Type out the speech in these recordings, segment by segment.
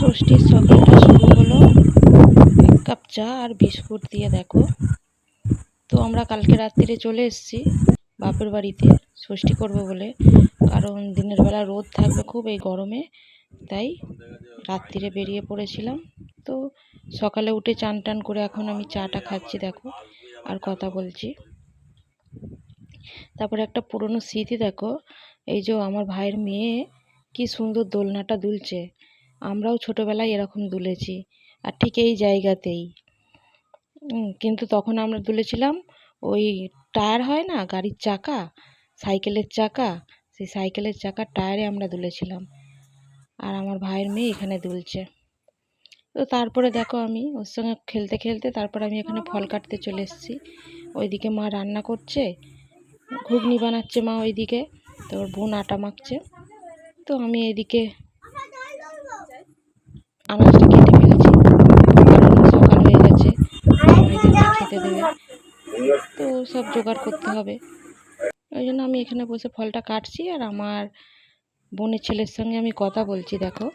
ষষ্ঠীর সকালটা শুরু হলো। এক কাপ চা আর বিস্কুট দিয়ে দেখো। তো আমরা কালকে রাত্রিরে চলে এসেছি বাপের বাড়িতে। ষষ্ঠী করব বলে। কারণ দিনের বেলা রোদ থাকবে খুব এই গরমে। তাই রাত্রিরে বেরিয়ে পড়েছিলাম। তো সকালে উঠে চান টান করে এখন আমি চাটা খাচ্ছি, দেখো। আর কথা বলছি। তারপরে একটা পুরনো স্মৃতি দেখো। এই যে আমার ভাইয়ের মেয়ে, কি সুন্দর দোলনাটা দুলছে। আমরাও ছোটোবেলায় এরকম দুলেছি, আর ঠিক এই জায়গাতেই। কিন্তু তখন আমরা দুলেছিলাম ওই টায়ার হয় না, গাড়ির চাকা, সাইকেলের চাকা, সেই সাইকেলের চাকার টায়ারে আমরা দুলেছিলাম। আর আমার ভাইয়ের মেয়ে এখানে দুলছে। তো তারপরে দেখো আমি ওর সঙ্গে খেলতে খেলতে তারপর আমি এখানে ফল কাটতে চলে এসেছি। ওইদিকে মা রান্না করছে, ঘুগনি বানাচ্ছে মা ওইদিকে, তো ওর বোন আটা মাখছে। তো আমি এদিকে আনাজটা কেটে ফেলেছি। সকাল হয়ে গেছে। খেতে দেবে। তো সব জোগাড় করতে হবে। ওই জন্য আমি এখানে বসে ফলটা কাটছি আর আমার বোনের ছেলের সঙ্গে আমি কথা বলছি, দেখো।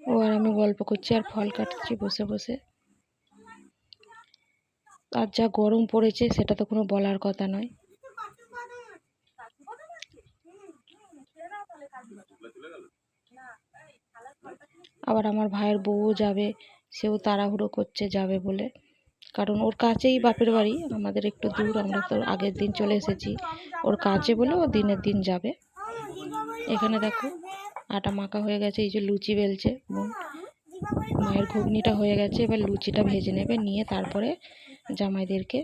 ও আর আমি গল্প করছি আর ফল কাটছি বসে বসে। আর যা গরম পড়েছে, সেটা তো কোনো বলার কথা নয়। আবার আমার ভাইয়ের বউও যাবে, সেও তাড়াহুড়ো করছে, যাবে বলে। কারণ ওর কাছেই বাপের বাড়ি, আমাদের একটু দূর, আমরা তো আগের দিন চলে এসেছি। ওর কাছে বলে ও দিনের দিন যাবে। এখানে দেখো, আটা মাখা হয়ে গেছে, এই যে লুচি বেলছে, বোন। মায়ের ঘুগনিটা হয়ে গেছে, এবার লুচিটা ভেজে নেবে, নিয়ে তারপরে জামাইদেরকে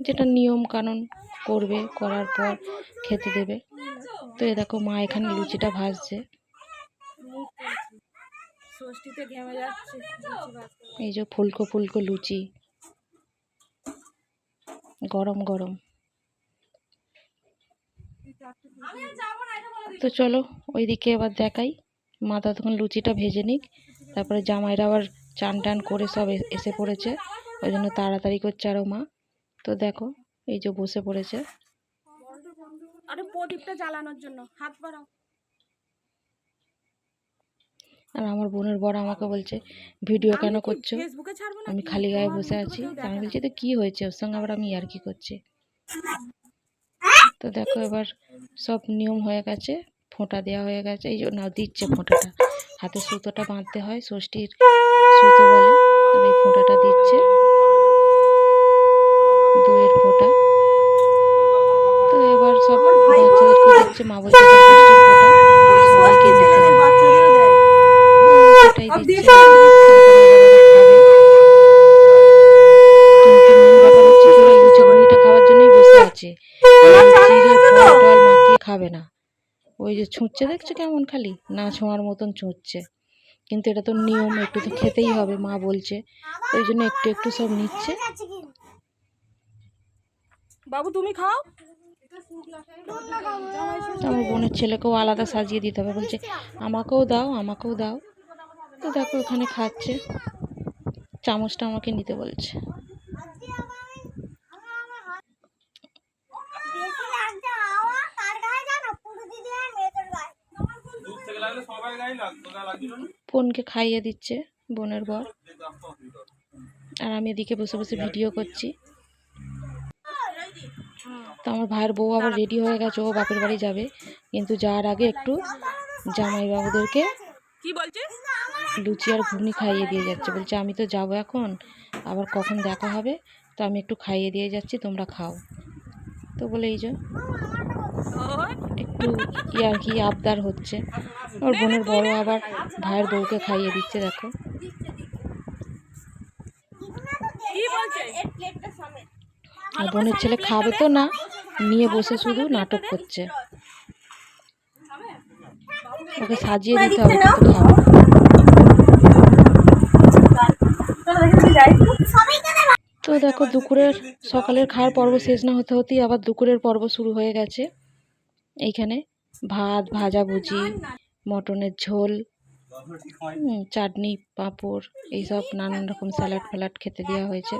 যেটা নিয়ম কানুন করবে, করার পর খেতে দেবে। তো এ দেখো মা এখানে লুচিটা ভাজছে। এই যে ফুলকো ফুলকো লুচি। গরম গরম। তো চলো ওইদিকে এবার দেখাই। মা ততক্ষণ লুচিটা ভেজে নিক। তারপরে জামাইরা আবার চান টান করে সব এসে পড়েছে। ওই জন্য তাড়াতাড়ি করছে আরও মা। তো দেখো এই যে বসে পড়েছে। আরে প্রদীপটা জ্বালানোর জন্য হাত বাড়াও। আর আমার বোনের বড় আমাকে বলছে ভিডিও কেন করছ? আমি খালি গায়ে বসে আছি। তা আমি বলছি তো কী হয়েছে? ওর সঙ্গে আবার আমি আর কি করছি? তো দেখো এবার সব নিয়ম হয়ে গেছে ফোঁটা দেওয়া হয়ে গেছে। এই জন্য দিচ্ছে ফোঁটাটা। হাতে সুতোটা বাঁধতে হয় ষষ্ঠীর সুতো বলে। আর এই ফোঁটাটা দিচ্ছে। দইয়ের ফোঁটা। তো এবার সব বাচ্চাদেরকে দিচ্ছে মা বলছে সবাইকে দিতে সেটাই দিচ্ছে খাবে না। ওই যে ছুঁচ্ছে দেখছ কেমন খালি? না ছোঁয়ার মতন ছুঁচ্ছে। কিন্তু এটা তো নিয়ম একটু তো খেতেই হবে মা বলছে। ওই জন্য একটু একটু সব নিচ্ছে। বাবু তুমি খাও। আমার বোনের ছেলেকেও আলাদা সাজিয়ে দিতে হবে। বলছে, আমাকেও দাও আমাকেও দাও। তো দেখো, ওখানে খাচ্ছে। চামচটা আমাকে নিতে বলছে। বোনকে খাইয়ে দিচ্ছে বোনের বর। আর আমি এদিকে বসে বসে ভিডিও করছি। তো আমার ভাইয়ের বউ আবার রেডি হয়ে গেছে ও বাপের বাড়ি যাবে। কিন্তু যাওয়ার আগে একটু জামাইবাবুদেরকে কি বলছিস? লুচি আর ঘুগনি খাইয়ে দিয়ে যাচ্ছে। বলছে আমি তো যাব এখন আবার কখন দেখা হবে? তো আমি একটু খাইয়ে দিয়ে যাচ্ছি তোমরা খাও। তো বলে এই যে একটু ইয়ার কি আবদার হচ্ছে? ওর বোনের বড় আবার ভাইয়ের বউকে খাইয়ে দিচ্ছে দেখো। কি বলছে? আর বোনের ছেলে খাবে তো না নিয়ে বসে শুধু নাটক করছে। ওকে সাজিয়ে দিতে হবে কিন্তু খাবে তো দেখো দুপুরের সকালের খাওয়ার পর্ব শেষ না হতে হতেই আবার দুপুরের পর্ব শুরু হয়ে গেছে। এইখানে ভাত ভাজাভুজি মটনের ঝোল হুম, চাটনি পাঁপড় এইসব নানান রকম স্যালাড ফ্যালাড খেতে দেওয়া হয়েছে।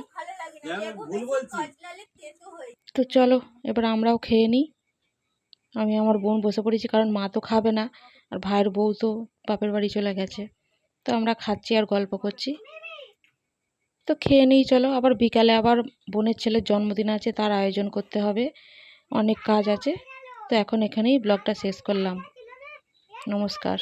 তো চলো এবার আমরাও খেয়ে নিই। আমি আমার বোন বসে পড়েছি কারণ মা তো খাবে না আর ভাইয়ের বউ তো বাপের বাড়ি চলে গেছে। তো আমরা খাচ্ছি আর গল্প করছি। তো খেয়ে নিই চলো। আবার বিকালে আবার বোনের ছেলের জন্মদিন আছে তার আয়োজন করতে হবে। অনেক কাজ আছে। তো এখন এখানেই ব্লগটা শেষ করলাম। নমস্কার।